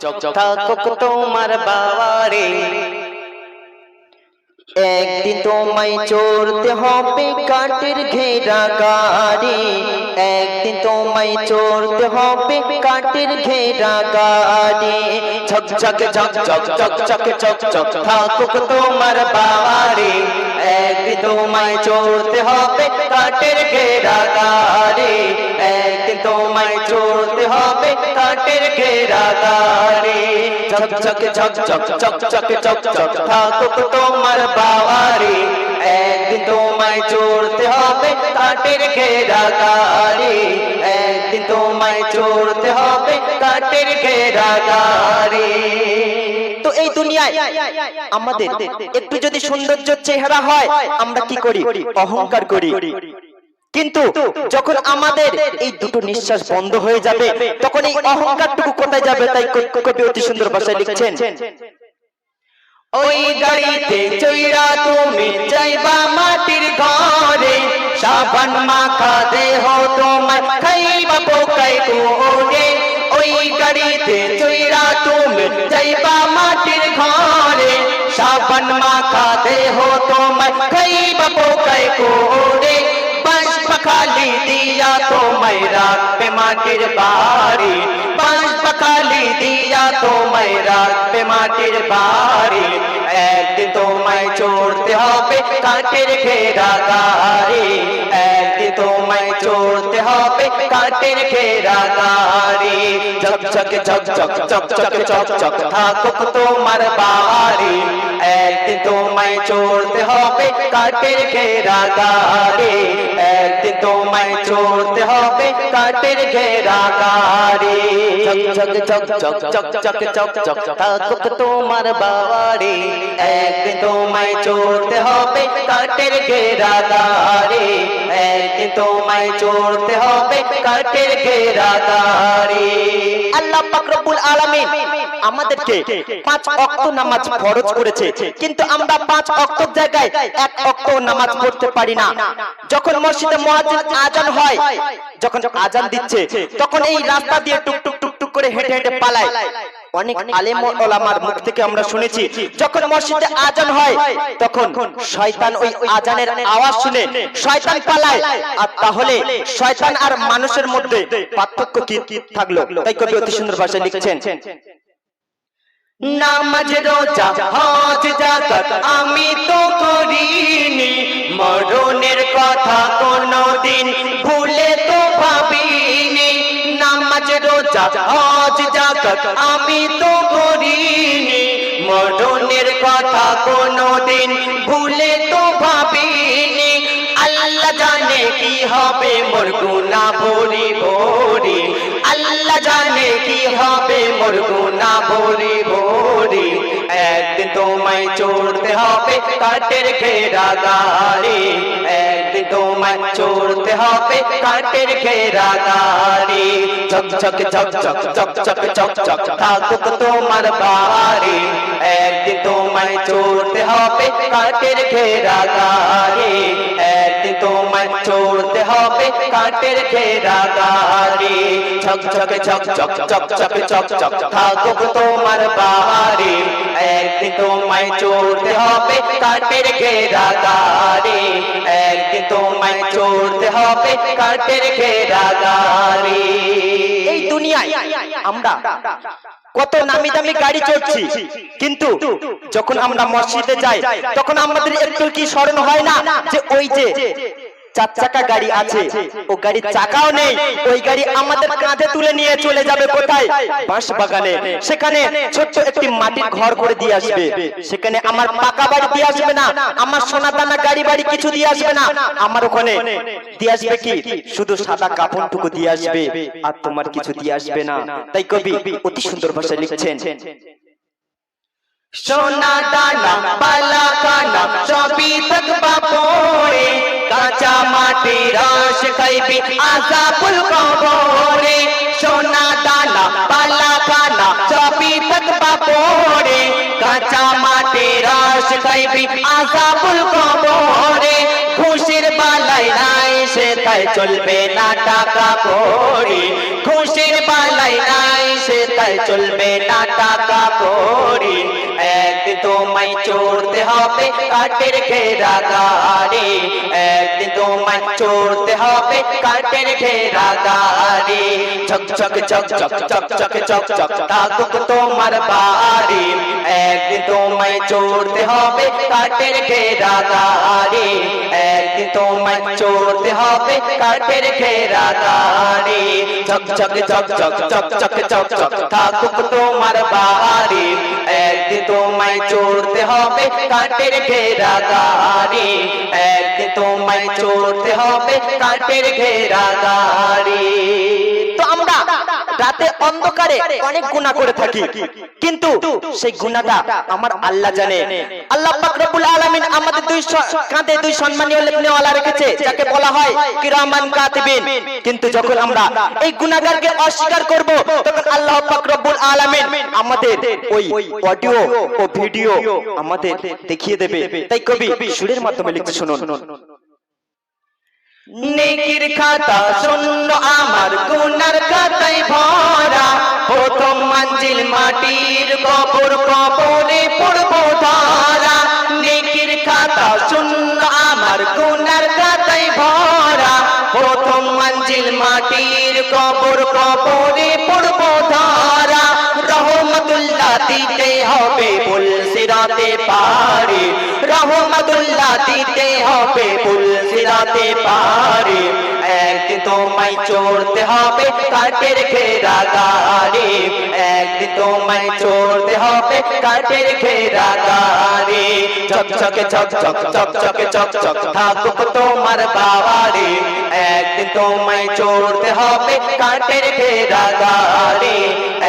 থাকুক তোমার বাবারে। একদিন তোমায় চড়তে হবে কাঠের ঘেরা গাড়ি। একদিন তোমায় চড়তে হবে কাঠের ঘেরা গাড়ি। ঝকঝকে, ঝকঝক ঝকঝকে, ঝকঝক থাকুক তোমার বাবারে। একদিন তোমায় চড়তে হবে কাঠের ঘেরা গাড়ি। তোমায় চড়তে হবে কাটের থাকুক তোমার একদিন তোমায় হবে কাটের একদিন তোমায় হবে কাটের তো এই দুনিয়ায় আমাদের একটু যদি সৌন্দর্য চেহারা হয়, আমরা কি করি? অহংকার করি। কিন্তু যখন আমাদের এই দুটো নিঃশ্বাস বন্ধ হয়ে যাবে, তখন এই অহংকারটুকু কোথায় যাবে তাই কবি অতি সুন্দর ভাষায় লিখছেন? ওই গাড়িতে চৈরা তুমি যাইবা মাটির ঘরে, সাবান মাখা দেহ তোমার খাইবা পোকাই করে ওই গাড়িতে চৈরা তুমি যাইবা মাটির ঘরে, সাবান মাখা দেহ তোমার খাইবা পোকাই করে खाली दिया तो मेरा पेमा किर बारी। पाँच पकाली दिया तो मेरा पेमा किर बारी। ऐ तो मैं छोड़ते हो पे काटिर घेरा तारी ऐ तो मैं छोड़ते हो पे काटिर खेरा तारी झक झक झक झक झक झक झक झक था कुक तो मर बारी। ऐ तो मैं छोड़ते हो पे काटिर खेरा तारी ऐ তোমায় চড়তে হবে কাঠের ঘেরা গাড়ি ঝক ঝক ঝক ঝক ঝক ঝক ঝক থাকুক তোমার বাড়ি একদিন তোমায় চড়তে হবে কাঠের ঘেরা গাড়ি একদিন তোমায় চড়তে হবে কাঠের ঘেরা গাড়ি আল্লাহ পাক রব্বুল আলামিন আমাদেরকে পাঁচ ওয়াক্ত নামাজ ফরজ করেছে কিন্তু আমরা পাঁচ ওয়াক্ত জায়গায় এক ওয়াক্ত নামাজ পড়তে পারি না যখন মসজিদে আজান হয়। যখন আজান দিচ্ছে তখন এই রাস্তা দিয়ে টুক টুক টুক টুক করে হেঁটে হেঁটে পালায়। অনেক আলেম ওলামার মুখ থেকে আমরা শুনেছি যখন মসজিদে আজান হয় তখন শয়তান ওই আজানের আওয়াজ শুনে শয়তান পালায়। আর তাহলে শয়তান আর মানুষের মধ্যে পার্থক্য কি থাকল? তাই কবি অতি সুন্দর ভাষায় লিখছেন। নামাজ, রোজা, হজ জাকাত আমি তো করিনি। মরণের কথা কোনদিন ভুলে তো ভাবিনি। নামাজ, রোজা, হজ জাকাত আমি তো করিনি। মরণের কথা কোনদিন ভুলে তো ভাবিনি। আল্লাহ জানে কি হবে, মোর গুনা ভরি ভরি। আল্লাহ জানে কি হবে उर्दू ना बोली बोली एक दिन तो मैं छोड़ते हे कटर घेरा दारी। एक दिन तो मैं छोड़ते हे कटर घेरा दारी। चक चक चक चक चक चक चक चक ठाकुक तो मर बारी। एक दिन तो मैं छोड़ते हे घेरा दारी। হবে কাঠের ঘেরা গাড়ি ঝক ঝক ঝক ঝক ঝক ঝক ঝক ঝক থাকুক তোমার বাড়ি। একদিন তোমায় চড়তে হবে কাঠের ঘেরা গাড়ি একদিন তোমায় চড়তে হবে কাঠের ঘেরা গাড়ি এই দুনিয়ায় আমরা কত নামি দামি গাড়ি চড়ছি, কিন্তু যখন আমরা মসজিদে যাই, তখন আমাদের একটু কি স্মরণ হয় না যে ওই যে চার চাকা গাড়ি আছে। ও গাড়ির চাকাও নেই। ওই গাড়ি আমাদের কাঁধে তুলে নিয়ে চলে যাবে কোথায়? বাঁশ বাগানে সেখানে ছোট্ট একটি মাটির ঘর করে দিয়ে আসবে। সেখানে আমার পাকা বাড়ি দিয়ে আসবে না। আমার সোনা দানা গাড়ি বাড়ি কিছু দিয়ে আসবে না। আমার ওখানে দিয়ে আসবে কি? শুধু সাদা কাপড়টুকু দিয়ে আসবে। আর তোমার কিছু দিয়ে আসবে না। তাই কবি অতি সুন্দর ভাষায় লিখছেন। সোনা দানা বালা কানা সবই ফিরাস খাইবি, আজাবুল কবরে, সোনা দানা, পালা খানা চবি তক বাপরে কাঁচা মাটি রাস খাইবি, আজাবুল কবরে খুশির বালাই সে তাই চলবে না টাকা করি খুশির বালাই নাই, সে তাই চলবে না টাকা করি একদিন তোমায় চড়তে হবে কাঠের ঘেরা গাড়ি। একদিন তোমায় চড়তে হবে কাঠের ঘেরা গাড়ি। ঝক ঝক ঝক ঝক ঝক ঝক ঝক ঝক থাকুক তোমার বাড়ি। একদিন তোমায় চড়তে হবে কাঠের ঘেরা গাড়ি। একদিন তোমায় চড়তে হবে কাঠের ঘেরা দাড়ি। চক চক চক চক চক চক চক চক থাকুক তোমার বাড়ি। একদিন তোমায় চড়তে হবে কাঠের ঘেরা দাড়ি। একদিন তোমায় চড়তে হবে কাঠের ঘেরা দাড়ি। তো আমরা রাতে অন্ধকারে অনেক গুনাহ করে থাকি। কিন্তু সেই গুনাহটা আমার আল্লাহ জানে। আল্লাহ পাক রব্বুল আলামিন আমাদের দুই কাঁধে দুই সম্মানীয় লেখনেওয়ালা রেখেছে, যাকে বলা হয় কিরামান কাতিবিন। কিন্তু যখন আমরা এই গুনাহগারকে অস্বীকার করব, তখন আল্লাহ পাক রব্বুল আলামিন আমাদের ওই অডিও ও ভিডিও আমাদের দেখিয়ে দেবে। তাই কবি সুরের মাধ্যমে লিখতে শুনুন। নেকির খাতা শূন্য, আমার গুনার খাতায় ভরা। প্রথম মঞ্জিল মাটির কবর, কবরে পড়ব ধরা। নেকির খাতা শূন্য, আমার গুনার খাতায় ভরা। প্রথম মঞ্জিল মাটির কবর, কবরে দিতে হবে বল সিরাতে পারে রহমতুল্লাহ দিতে হবে বল সিরাতে পারে একদিন তোমায় চড়তে হবে কাঠের ঘেরা গাড়ি। একদিন তোমায় চড়তে হবে কাঠের ঘেরা গাড়ি। চক চকে চক চক চক চকে চক চক থাকুক তোমার বাবারে। একদিন তোমায় চড়তে হবে কাঠের ঘেরা গাড়ি।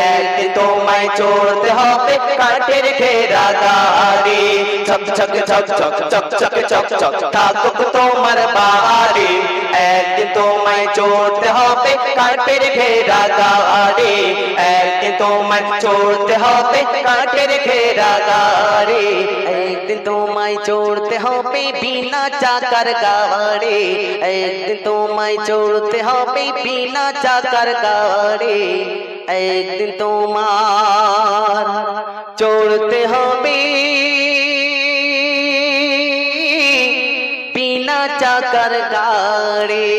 একদিন তোমায় চড়তে হবে কাঠের ঘেরা গাড়ি চক চক চক চক চক চক চক চক থাকুক তোমার বাড়ি একদিন তোমায় চড়তে হবে কাঠের ঘেরা গাড়ি একদিন তোমায় চড়তে হবে কাঠের ঘেরা গাড়ি একদিন তোমায় চড়তে হবে বিনা চাকার গাড়ি একদিন তোমায় চড়তে হবে বিনা চাকার গাড়ি একদিন তোমার চড়তে হবে। বিনা চাকার গাড়ি